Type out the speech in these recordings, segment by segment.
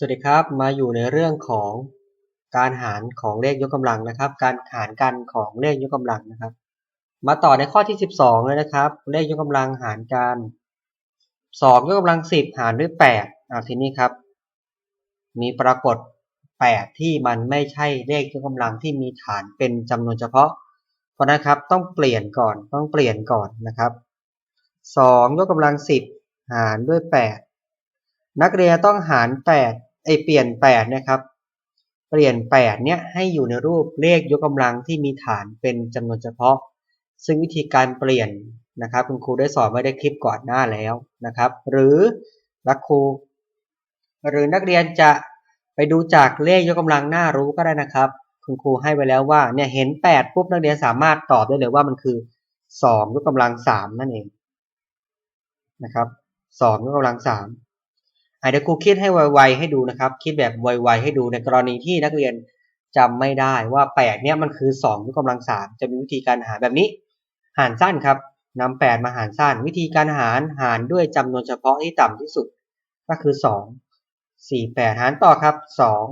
สวัสดีครับ มาอยู่ในเรื่องของการหารของเลขยกกำลังนะครับ การหารกันของเลขยกกำลังนะครับ มาต่อในข้อที่ 12 เลยนะครับ เลขยกกำลังหารกัน2ยกกำลัง 10 หารด้วย8อ่าทีนี้ครับ มีปรากฏ 8 ที่มันไม่ใช่เลขยกกำลังที่มีฐานเป็นจำนวนเฉพาะ เพราะนะครับต้องเปลี่ยนก่อนต้องเปลี่ยนก่อนนะครับ 2 ยกกำลัง 10 หารด้วย 8 นักเรียนต้องหาร 8 ไอเปลี่ยน8นะครับ เปลี่ยน8เนี่ยให้อยู่ในรูปเลขยกกำลังที่มีฐานเป็นจำนวนเฉพาะ ซึ่งวิธีการเปลี่ยนนะครับ คุณครูได้สอนไว้ในคลิปก่อนหน้าแล้วนะครับ หรือนักครูหรือนักเรียนจะไปดูจากเลขยกกำลังหน้ารู้ก็ได้นะครับ คุณครูให้ไว้แล้วว่าเนี่ยเห็น 8 ปุ๊บนักเรียนสามารถตอบได้เลยว่ามันคือ 2 ยกกำลัง 3 นั่นเองนะครับ2ยกกำลัง 3 เดี๋ยวครูคิดให้ไวๆให้ดูนะครับ คิดแบบไวๆให้ดูในกรณีที่นักเรียนจำไม่ได้ว่า8เนี่ยมันคือ2ยกกำลัง3จะมีวิธีการหารแบบนี้ หารสั้นครับนำ8มาหารสั้น วิธีการหารหารด้วยจำนวนเฉพาะที่ต่ำที่สุด ก็คือ 2 4 8 หารต่อครับ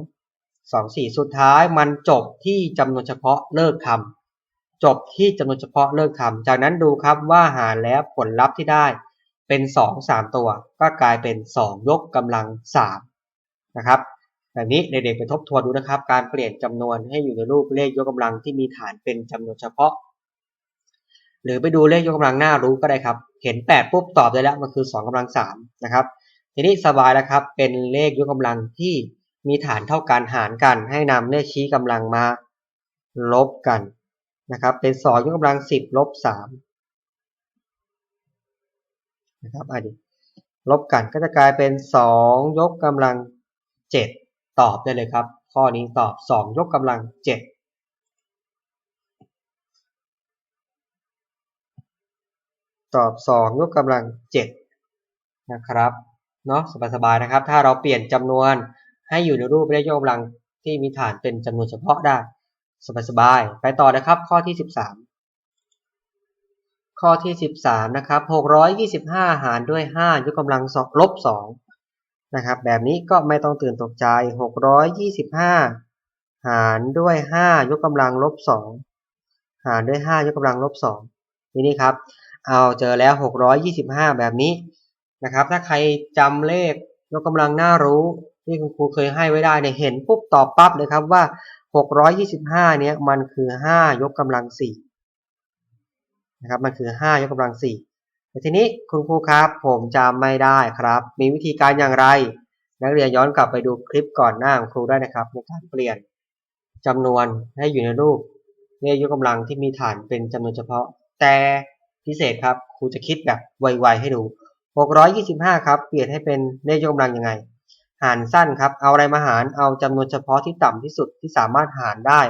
2 2 4 สุดท้ายมันจบที่จำนวนเฉพาะเลิกคำจบที่จำนวนเฉพาะเลิกคำจากนั้นดูครับว่าหารแล้วผลลัพธ์ที่ได้ เป็น 2 3 ตัว ก็กลายเป็น 2 ยกกำลัง3นะครับแบบนี้เด็กๆไปทบทวนดูนะครับ การเปลี่ยนจำนวนให้อยู่ในรูปเลขยกกำลังที่มีฐานเป็นจำนวนเฉพาะ หรือไปดูเลขยกกำลังหน้ารู้ก็ได้ครับ เห็น 8 ปุ๊บตอบได้แล้วมันคือ 2กำลัง3นะครับทีนี้สบายแล้วครับเป็นเลขยกกำลังที่มีฐานเท่ากันหารกันให้นำเลขชี้กำลังมาลบกันนะครับเป็น 2 ยกกำลัง 10ลบ3 นะครับอดีลบกันก็จะกลายเป็น 2 ยกกำลัง 7 ตอบได้เลยครับ ข้อนี้ตอบ 2 ยกกำลัง 7ตอบ 2 ยกกำลัง 7 นะครับเนาะสบายๆนะครับ ถ้าเราเปลี่ยนจำนวนให้อยู่ในรูปเลขยกกำลังที่มีฐานเป็นจำนวนเฉพาะได้สบายๆไปต่อนะครับข้อที่ 13 ข้อที่ 13 นะครับ 625 หารด้วย 5 ยกกำลังลบ2นะครับ แบบนี้ก็ไม่ต้องตื่นตกใจ 625 หารด้วย 5 ยกกำลังลบ2หารด้วย 5 ยกกำลังลบ2ทีนี้ครับ เอาเจอแล้ว 625 แบบนี้นะครับ ถ้าใครจำเลขยกกำลังน่ารู้ที่คุณครูเคยให้ไว้ได้เนี่ยเห็นปุ๊บตอบปั๊บเลยครับว่า 625 เนี้ยมันคือ 5 ยกกำลัง 4 นะครับมันคือ 5 ยกกำลัง4แต่ทีนี้คุณครูครับผมจำไม่ได้ครับ มีวิธีการอย่างไร นักเรียนย้อนกลับไปดูคลิปก่อนหน้าของครูได้นะครับ ในการเปลี่ยนจำนวนให้อยู่ในรูปเลขยกกำลังที่มีฐานเป็นจำนวนเฉพาะ แต่พิเศษครับครูจะคิดแบบไวๆให้ดู 625 ครับเปลี่ยนให้เป็นเลขยกกำลังยังไง หารสั้นครับ เอาอะไรมาหารเอาจำนวนเฉพาะที่ต่ำที่สุดที่สามารถหารได้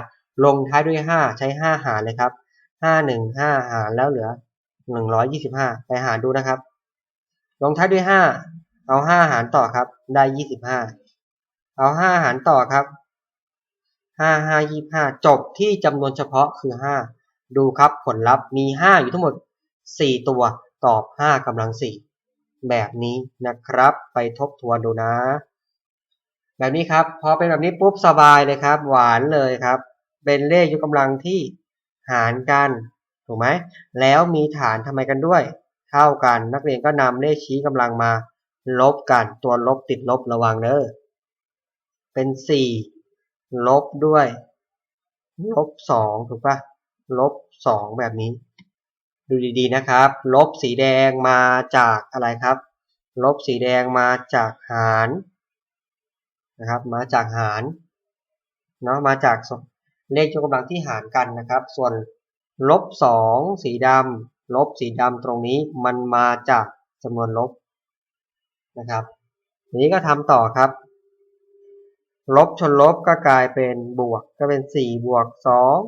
ลงท้ายด้วย 5 ใช้ 5 หารเลยครับ ห้าหนึ่งห้าหารแล้วเหลือหนึ่งร้อยยี่สิบห้าไปหารดูนะครับ ลงท้ายด้วยห้าเอาห้าหารต่อครับ ได้ยี่สิบห้าเอาห้าหารต่อครับห้าห้ายี่ห้าจบที่จำนวนเฉพาะคือห้าดูครับผลลัพธ์มีห้าอยู่ทั้งหมดสี่ตัวตอบห้ากำลังสี่แบบนี้นะครับ ไปทบทวนดูนะ แบบนี้ครับ พอเป็นแบบนี้ปุ๊บสบายเลยครับ หวานเลยครับ เป็นเลขยกกำลังที่ หารกันถูกไหมแล้วมีฐานทำไมกันด้วย เท่ากันนักเรียนก็นำเลขชี้กำลังมา ลบกันตัวลบติดลบระวังเด้อเป็นสี่ลบด้วย ลบสองถูกปะลบสองแบบนี้ ดูดีๆนะครับ ลบสีแดงมาจากอะไรครับ ลบสีแดงมาจากหารนะครับ มาจากหารเนาะมาจาก เลขยกกำลังที่หารกันนะครับ ส่วนลบสองสีดำลบสีดำตรงนี้มันมาจากจำนวนลบนะครับทีนี้ก็ทำต่อครับ ลบชนลบก็กลายเป็นบวกก็เป็นสี่บวกสอง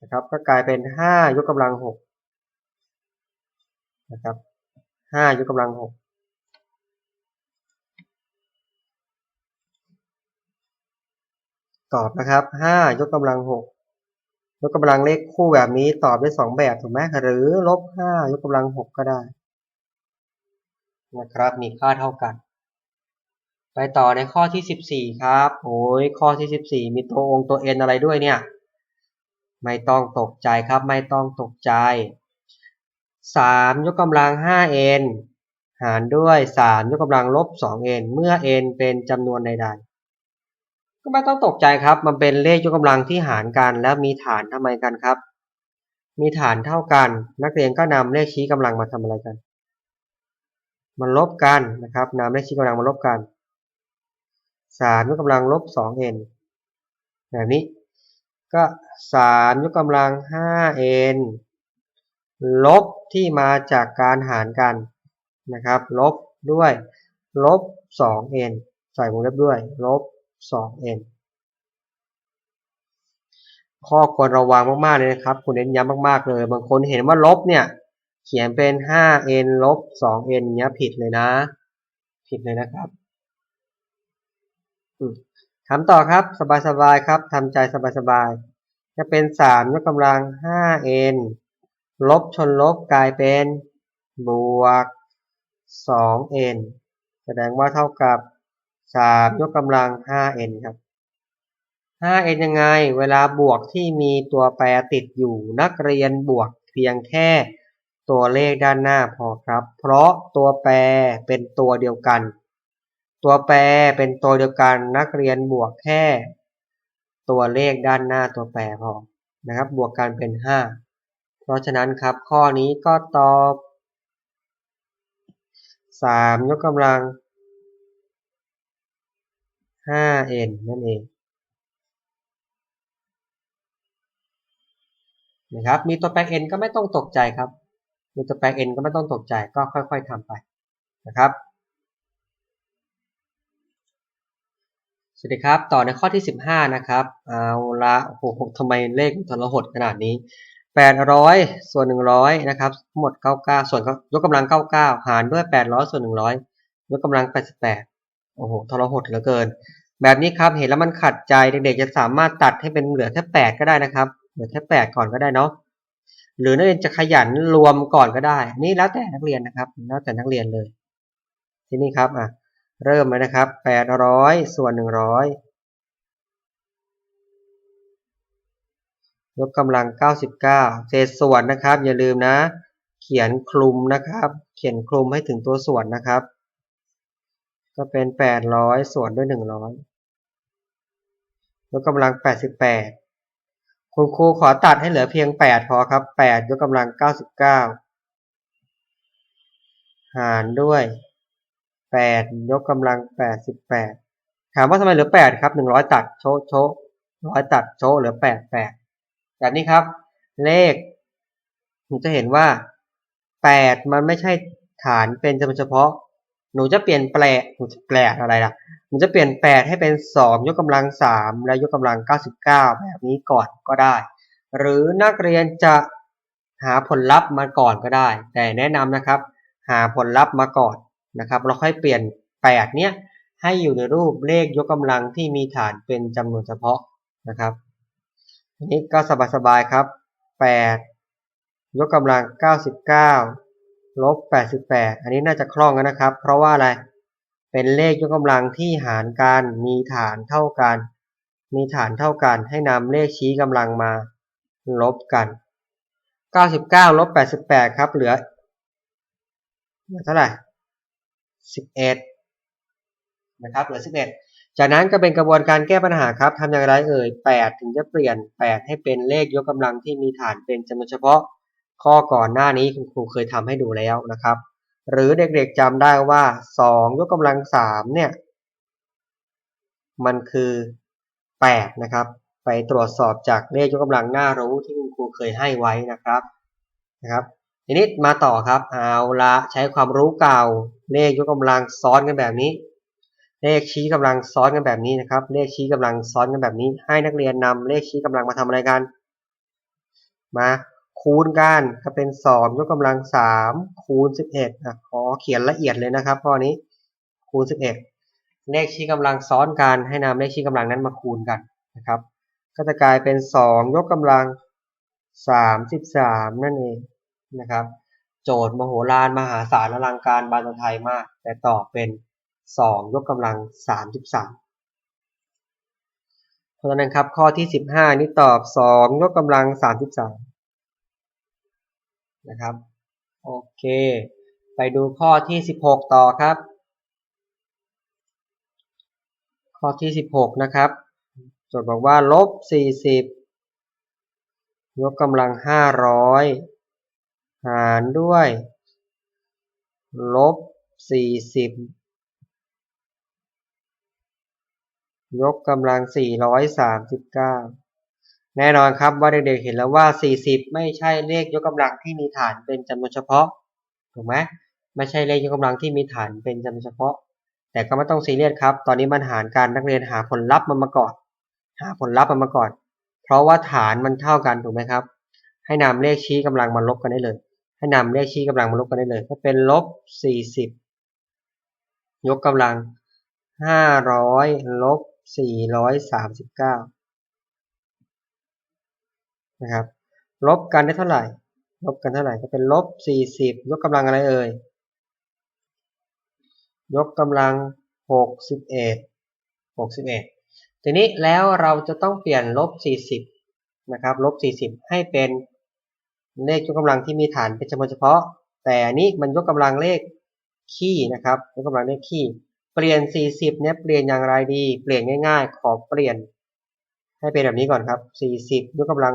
นะครับก็กลายเป็นห้ายกกำลังหกนะครับห้ายกกำลังหก ตอบนะครับห้ายกกำลังหกยกกำลังเลขคู่แบบนี้ตอบได้สองแบบถูกไหมหรือลบห้ายกกำลังหกก็ได้นะครับ มีค่าเท่ากัน ไปต่อในข้อที่14ครับโอ้ยข้อที่14มีตัวองค์ตัว n อะไรด้วยเนี่ย ไม่ต้องตกใจครับ ไม่ต้องตกใจ3ยกกำลัง 5n หารด้วย3ยกกำลังลบ 2n เมื่อ n เป็นจำนวนใดๆ ก็ไม่ต้องตกใจครับ มันเป็นเลขยกกำลังที่หารกัน แล้วมีฐานทำไมกันครับ มีฐานเท่ากัน นักเรียนก็นำเลขชี้กำลังมาทำอะไรกันมันลบกันนะครับนำเลขชี้กำลังมาลบกัน3ยกกำลังลบ 2n แบบนี้ ก็3ยกกำลัง 5n ลบที่มาจากการหารกันนะครับ ลบด้วย ลบ 2n ใส่วงเล็บด้วย ลบ 2n ข้อควรระวังมากๆเลยนะครับ คุณเน้นย้ำมากๆเลย บางคนเห็นว่าลบเนี่ย เขียนเป็น 5n ลบ 2n เนี้ยผิดเลยนะ ผิดเลยนะครับถามต่อครับ สบายๆครับทำใจสบายๆจะเป็น 3 ยกกำลัง 5n ลบชนลบกลายเป็นบวก 2n แสดงว่าเท่ากับ 3ยกกำลัง 5n ครับ 5n ยังไง เวลาบวกที่มีตัวแปรติดอยู่นักเรียนบวกเพียงแค่ตัวเลขด้านหน้าพอครับ เพราะตัวแปรเป็นตัวเดียวกัน ตัวแปรเป็นตัวเดียวกัน นักเรียนบวกแค่ ตัวเลขด้านหน้าตัวแปรพอนะครับ บวกกันเป็น 5 เพราะฉะนั้นครับข้อนี้ก็ตอบ 3 ยกกำลัง 5n นั่นเองนะครับ มีตัวแปร n ก็ไม่ต้องตกใจครับ มีตัวแปร n ก็ไม่ต้องตกใจ ก็ค่อย ๆทำไปนะครับสวัสดีครับ ต่อในข้อที่ 15 นะครับ เอาละโอ้โหทำไมเลขทรหดขนาดนี้ 800 ส่วน 100 นะครับ หมด 99 ส่วนยกกำลัง 99 หารด้วย 800 ส่วน 100 ยกกำลัง 88 โอ้โหทรหดเหลือเกิน แบบนี้ครับเห็นแล้วมันขัดใจเด็กๆจะสามารถตัดให้เป็นเหลือแค่8ก็ได้นะครับเหลือแค่แปดก่อนก็ได้เนาะหรือนักเรียนจะขยันรวมก่อนก็ได้ นี่แล้วแต่นักเรียนนะครับ แล้วแต่นักเรียนเลย ทีนี้ครับอะเริ่มเลยนะครับแปดร้อยส่วนหนึ่งร้อยยกกำลังเก้าสิบเก้าเศษส่วนนะครับ อย่าลืมนะ เขียนคลุมนะครับ เขียนคลุมให้ถึงตัวส่วนนะครับ ก็เป็นแปดร้อยส่วนด้วยหนึ่งร้อยยกกำลังแปดสิบแปดคุณครูขอตัดให้เหลือเพียง8พอครับ8ยกกำลัง99หารด้วย8ยกกำลัง88ถามว่าทำไมเหลือ8ครับ100ตัดโชโชร้อยตัดโชเหลือ8 8แปดแบบนี้ครับ เลขหนูจะเห็นว่า8มันไม่ใช่ฐานเป็นจำนวนเฉพาะ หนูจะเปลี่ยนแปลหนูจะแปลอะไรล่ะ หนูจะเปลี่ยน8ให้เป็น2ยกกำลัง3และยกกำลัง99แบบนี้ก่อนก็ได้ หรือนักเรียนจะหาผลลัพธ์มาก่อนก็ได้ แต่แนะนำนะครับ หาผลลัพธ์มาก่อนนะครับเราค่อยเปลี่ยน8เนี้ยให้อยู่ในรูปเลขยกกำลังที่มีฐานเป็นจำนวนเฉพาะนะครับอันนี้ก็สบายๆครับ8ยกกำลัง 99 ลบ88อันนี้น่าจะคล่องนะครับ เพราะว่าอะไร เป็นเลขยกกำลังที่หารกันมีฐานเท่ากัน มีฐานเท่ากันให้นำเลขชี้กำลังมา ลบกัน99ลบ88ครับ เหลือเหลือเท่าไหร่11นะครับ เหลือ11จากนั้นก็เป็นกระบวนการแก้ปัญหาครับทำอย่างไรเอ่ย8ถึงจะเปลี่ยน8ให้เป็นเลขยกกำลังที่มีฐานเป็นจำนวนเฉพาะ ข้อก่อนหน้านี้คุณครูเคยทำให้ดูแล้วนะครับ หรือเด็กๆจำได้ว่าสองยกกำลังสามเนี่ย มันคือแปดนะครับ ไปตรวจสอบจากเลขยกกำลังหน้ารู้ที่คุณครูเคยให้ไว้นะครับนะครับทีนี้มาต่อครับเอาละใช้ความรู้เก่า เลขยกกำลังซ้อนกันแบบนี้ เลขชี้กำลังซ้อนกันแบบนี้นะครับ เลขชี้กำลังซ้อนกันแบบนี้ ให้นักเรียนนำเลขชี้กำลังมาทำอะไรกัน มา คูณกันก็เป็นสองยกกำลังสามคูณสิบเอ็ดขอเขียนละเอียดเลยนะครับข้อนี้คูณสิบเอ็ดเลขชี้กำลังซ้อนกันให้นำเลขชี้กำลังนั้นมาคูณกันนะครับ ก็จะกลายเป็นสองยกกำลังสามสิบสามนั่นเองนะครับ โจทย์มโหฬารมหาศาลอลังการบานไทยมาก แต่ตอบเป็นสองยกกำลังสามสิบสามเพราะฉะนั้นครับข้อที่สิบห้านี้ตอบสองยกกำลังสามสิบสาม นะครับ โอเค ไปดูข้อที่ 16 ต่อครับ ข้อที่ 16 นะครับจดบอกว่าลบ 40 ยกกำลัง 500 หารด้วย ลบ 40 ยกกำลัง 439 แน่นอนครับว่าเด็กๆเห็นแล้วว่า 40 ไม่ใช่เลขยกกำลังที่มีฐานเป็นจำนวนเฉพาะถูกไหมไม่ใช่เลขยกกำลังที่มีฐานเป็นจำนวนเฉพาะ แต่ก็ไม่ต้องซีเรียสครับ ตอนนี้มันหารการนักเรียนหาผลลัพธ์มันมาก่อน หาผลลัพธ์มันมาก่อน เพราะว่าฐานมันเท่ากันถูกไหมครับ ให้นำเลขชี้กำลังมาลบกันได้เลย ให้นำเลขชี้กำลังมาลบกันได้เลย ก็เป็นลบ 40 ยกกำลัง 500ลบ439 นะครับ ลบกันได้เท่าไหร่ ลบกันเท่าไหร่ก็เป็นลบ 40 ยกกำลังอะไรเอ่ย ยกกำลัง 61 61 ทีนี้แล้วเราจะต้องเปลี่ยนลบ 40 นะครับ ลบ 40 ให้เป็นเลขยกกำลังที่มีฐานเป็นจำนวนเฉพาะ แต่นี้มันยกกำลังเลขคี่นะครับยกกำลังเลขคี่เปลี่ยน 40 เนี่ยเปลี่ยนอย่างไรดี เปลี่ยนง่าย ๆ ขอเปลี่ยน ให้เป็นแบบนี้ก่อนครับ 40ยกกำลัง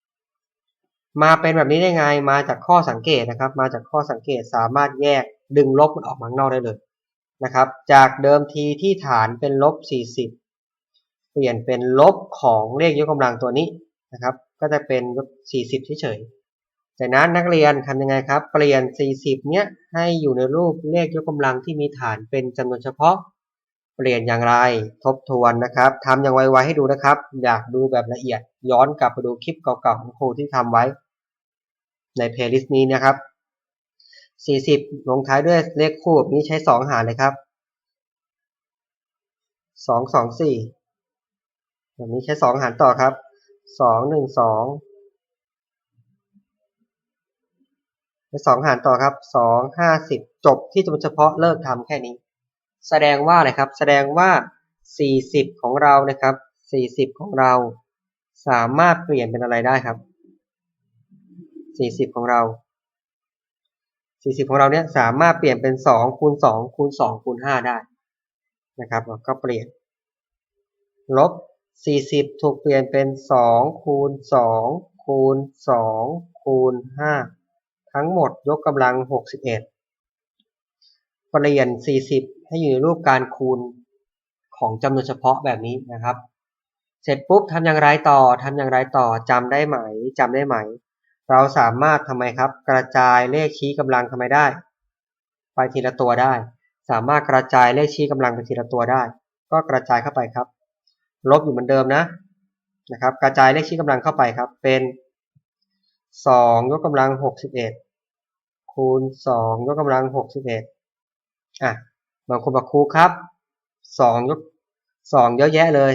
61 มาเป็นแบบนี้ได้ไง มาจากข้อสังเกตนะครับ มาจากข้อสังเกตสามารถแยกดึงลบมันออกมาข้างนอกได้เลยนะครับ จากเดิมทีที่ฐานเป็นลบ 40 เปลี่ยนเป็นลบของเลขยกกำลังตัวนี้นะครับ ก็จะเป็นลบ 40 เฉยๆ จากนั้นนักเรียนทำยังไงครับ เปลี่ยน 40 เนี้ยให้อยู่ในรูปเลขยกกำลังที่มีฐานเป็นจำนวนเฉพาะ เปลี่ยนอย่างไรทบทวนนะครับทำอย่างไวๆให้ดูนะครับ อยากดูแบบละเอียดย้อนกลับไปดูคลิปเก่าๆของครูที่ทำไว้ ในเพลย์ลิสต์นี้นะครับ 40 ลงท้ายด้วยเลขคู่แบบนี้ใช้ 2 หารเลยครับ 2 2 4แบบนี้ใช้ 2 หารต่อครับ 2 1 2ใช้2หารต่อครับ 2 50 จบที่จำนวนเฉพาะเลิกทำแค่นี้ แสดงว่าอะไรครับ แสดงว่า 40 ของเรานะครับ 40 ของเราสามารถเปลี่ยนเป็นอะไรได้ครับ 40 ของเรา 40 ของเราเนี่ยสามารถเปลี่ยนเป็น 2 คูณ 2 คูณ 2 คูณ 5 ได้นะครับก็เปลี่ยน ลบ 40 ถูกเปลี่ยนเป็น 2 คูณ 2 คูณ 2 คูณ 5 ทั้งหมดยกกำลัง 61 เปลี่ยน 40 ให้อยู่ในรูปการคูณของจำนวนเฉพาะแบบนี้นะครับ เสร็จปุ๊บทำอย่างไรต่อทำอย่างไรต่อจำได้ไหมจำได้ไหม เราสามารถทำไมครับ กระจายเลขชี้กำลังทำไมได้ ไปทีละตัวได้ สามารถกระจายเลขชี้กำลังไปทีละตัวได้ ก็กระจายเข้าไปครับ ลบอยู่เหมือนเดิมนะนะครับ กระจายเลขชี้กำลังเข้าไปครับ เป็น2ยกกำลัง61คูณ2ยกกำลัง61อะ บางคนบอกครูครับ2ยก2เยอะแยะเลย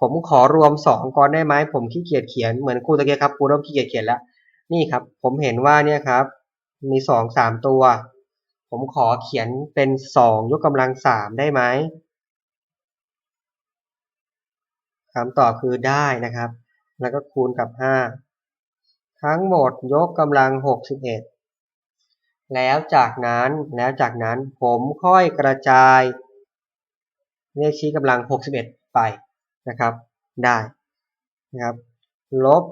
ผมขอรวม2ก่อนได้ไหมผมขี้เกียจเขียนเหมือนครูตะเกียครับครูเริ่มขี้เกียจเขียนแล้วนี่ครับ ผมเห็นว่าเนี่ยครับ มี2 3ตัว ผมขอเขียนเป็น2ยกกำลัง3ได้ไหมคำตอบคือได้นะครับ แล้วก็คูณกับ5ทั้งหมดยกกำลัง61 แล้วจากนั้นแล้วจากนั้นผมค่อยกระจายเลขชี้กำลัง 61 ไปนะครับ ได้นะครับลบ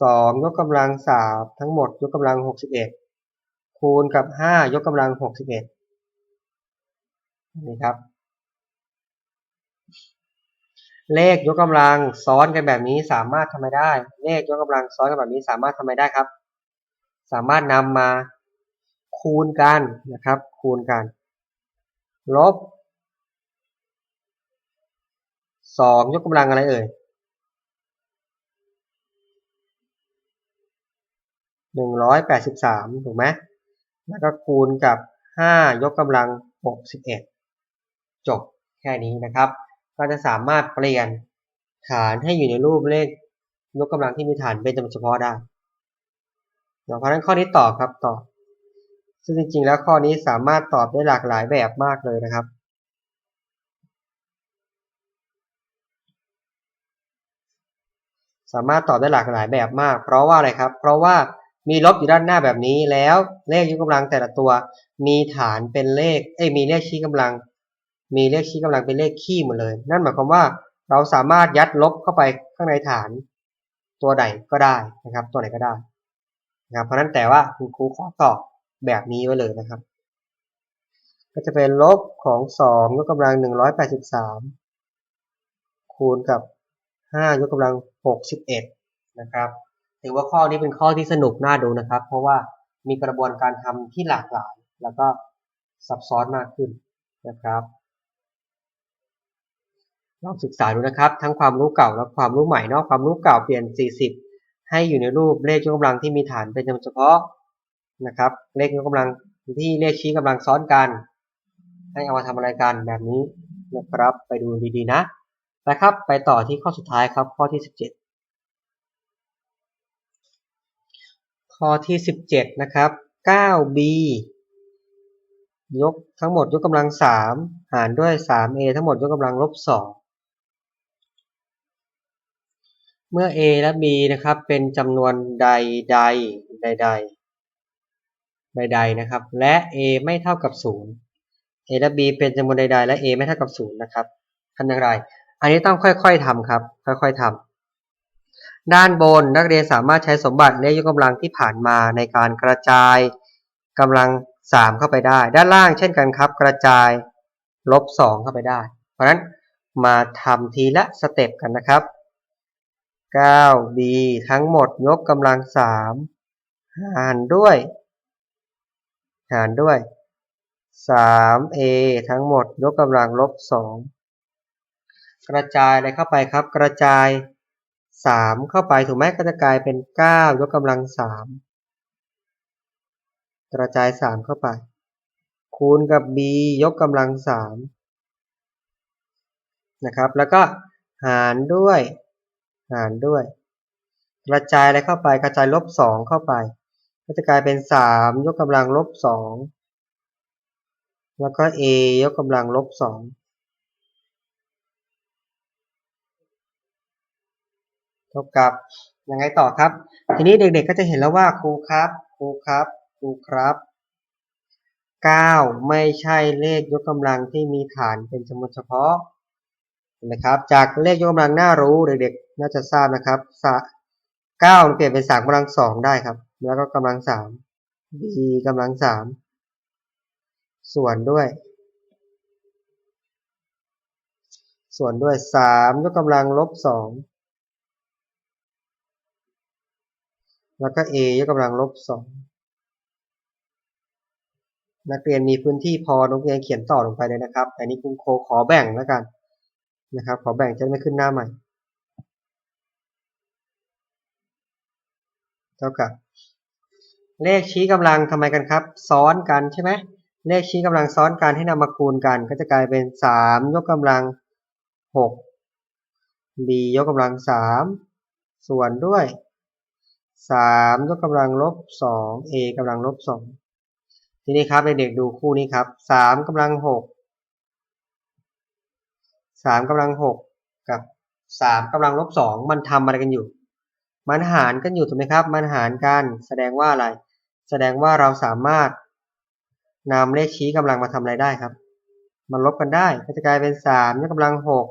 2 ยกกำลัง 3 ทั้งหมดยกกำลัง 61 คูณกับ 5 ยกกำลัง 61 นี่ครับ เลขยกกำลังซ้อนกันแบบนี้สามารถทำไมได้ เลขยกกำลังซ้อนกันแบบนี้สามารถทำไมได้ครับ สามารถนำมา คูณกันนะครับ คูณกัน ลบ2ยกกำลังอะไรเอ่ย183ถูกไหมแล้วก็คูณกับ5ยกกำลัง61จบแค่นี้นะครับ ก็จะสามารถเปลี่ยนฐานให้อยู่ในรูปเลขยกกำลังที่มีฐานเป็นจำนวนเฉพาะได้เพราะนั้นข้อนี้ตอบครับตอบ ซึ่งจริงๆ แล้วข้อนี้สามารถตอบได้หลากหลายแบบมากเลยนะครับ สามารถตอบได้หลากหลายแบบมาก เพราะว่าอะไรครับ เพราะว่ามีลบอยู่ด้านหน้าแบบนี้แล้วเลขยกกำลังแต่ละตัว มีฐานเป็นเลขเอ้ยมีเลขชี้กำลัง มีเลขชี้กำลังเป็นเลขคี่หมดเลย นั่นหมายความว่าเราสามารถยัดลบเข้าไปข้างในฐานตัวใดก็ได้นะครับ ตัวไหนก็ได้นะครับเพราะนั้นแต่ว่าคุณครูขอตอบ แบบนี้ไว้เลยนะครับ ก็จะเป็นลบของ2ยกกำลัง 183 คูณกับ5ยกกำลัง 61 นะครับถือว่าข้อนี้เป็นข้อที่สนุกน่าดูนะครับ เพราะว่ามีกระบวนการทำที่หลากหลาย แล้วก็ซับซ้อนมากขึ้นนะครับลองศึกษาดูนะครับ ทั้งความรู้เก่าและความรู้ใหม่นาะความรู้เก่าเปลี่ยน 40 ให้อยู่ในรูปเลขยกกำลังที่มีฐานเป็นจำนวนเฉพาะ นะครับ เลขยกกำลังที่เลขชี้กำลังซ้อนกัน ให้เอามาทำอะไรกันแบบนี้นะครับ ไปดูดีๆนะนะครับ ไปต่อที่ข้อสุดท้ายครับข้อที่ 17 ข้อที่ 17 นะครับ 9b ยกทั้งหมดยกกำลัง 3 หารด้วย 3a ทั้งหมดยกกำลังลบ 2 เมื่อ a และ b นะครับ เป็นจำนวนใดใดใดใด ใดใดนะครับ และ a ไม่เท่ากับ 0 a และ b เป็นจำนวนใด ๆ และ a ไม่เท่ากับ 0 นะครับทำอย่างไร อันนี้ต้องค่อยๆทำครับ ค่อยๆทำด้านบนนักเรียนสามารถใช้สมบัติเลขยกกำลังที่ผ่านมาในการกระจายกำลัง 3 เข้าไปได้ ด้านล่างเช่นกันครับ กระจายลบ 2 เข้าไปได้ เพราะฉะนั้นมาทำทีละสเต็ปกันนะครับ 9b ทั้งหมดยกกำลัง 3 หารด้วย หารด้วย 3a ทั้งหมดยกกำลังลบ 2 กระจายอะไรเข้าไปครับ กระจาย 3 เข้าไปถูกไหมก็จะกลายเป็น 9 ยกกำลัง 3 กระจาย 3 เข้าไป คูณกับ b ยกกำลัง 3 นะครับ แล้วก็หารด้วย หารด้วย กระจายอะไรเข้าไป กระจายลบ 2 เข้าไป ก็จะกลายเป็น3ยกกำลังลบ2แล้วก็ a ยกกำลังลบ2เท่ากับยังไงต่อครับ ทีนี้เด็กๆก็จะเห็นแล้วว่าครูครับครูครับครูครับ9 ไม่ใช่เลขยกกำลังที่มีฐานเป็นจำนวนเฉพาะนะครับ จากเลขยกกำลังน่ารู้เด็กๆน่าจะทราบนะครับเก้าเปลี่ยนเป็นสามกำลังสองได้ครับ แล้วก็กำลังสาม b กำลังสาม ส่วนด้วย ส่วนด้วยสามยกกำลังลบสอง แล้วก็ a ยกกำลังลบสอง นักเรียนมีพื้นที่พอนักเรียนเขียนต่อลงไปเลยนะครับแต่นี้คุณโคขอแบ่งแล้วกันนะครับ ขอแบ่งจะไม่ขึ้นหน้าใหม่ เท่ากับ เลขชี้กำลังทำไมกันครับ ซ้อนกันใช่ไหมเลขชี้กำลังซ้อนกันให้นำมาคูณกัน ก็จะกลายเป็นสามยกกำลังหก b ยกกำลังสามส่วนด้วยสามยกกำลังลบสอง a กำลังลบสองทีนี้ครับเด็กๆดูคู่นี้ครับสามกำลังหกสามกำลังหกกับสามกำลังลบสองมันทำอะไรกันอยู่ มันหารกันอยู่ถูกไหมครับ มันหารกัน แสดงว่าอะไร แสดงว่าเราสามารถนำเลขชี้กำลังมาทำอะไรได้ครับ มันลบกันได้ก็จะกลายเป็นสามยกกำลังหก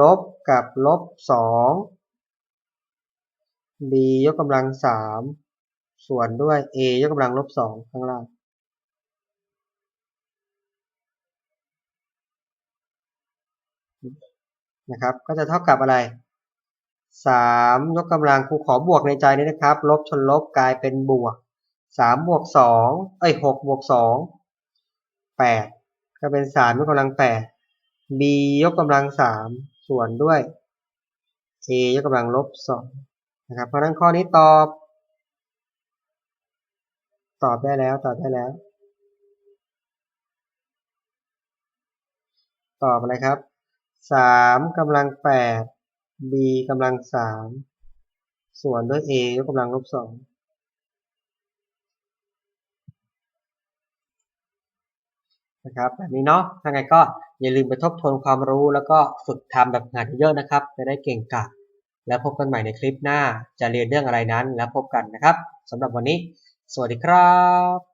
ลบกับลบสอง b ยกกำลังสามส่วนด้วย a ยกกำลังลบสองข้างล่างนะครับ ก็จะเท่ากับอะไร สามยกกำลังครูขอบวกในใจนี้นะครับ ลบชนลบกลายเป็นบวกสามบวกสองเอ้ยหกบวกสองแปดก็เป็นสามยกกำลังแปด b ยกกำลังสามส่วนด้วย a ยกกำลังลบสองนะครับ เพราะนั้นข้อนี้ตอบ ตอบได้แล้ว ตอบได้แล้ว ตอบอะไรครับสามกำลังแปด b กำลังสามส่วนด้วย a ยกกำลังลบสองนะครับแบบนี้เนาะถ้าไงก็อย่าลืมไปทบทวนความรู้แล้วก็ฝึกทำแบบงานเยอะนะครับ จะได้เก่งกาจแล้วพบกันใหม่ในคลิปหน้า จะเรียนเรื่องอะไรนั้นแล้วพบกันนะครับสำหรับวันนี้ สวัสดีครับ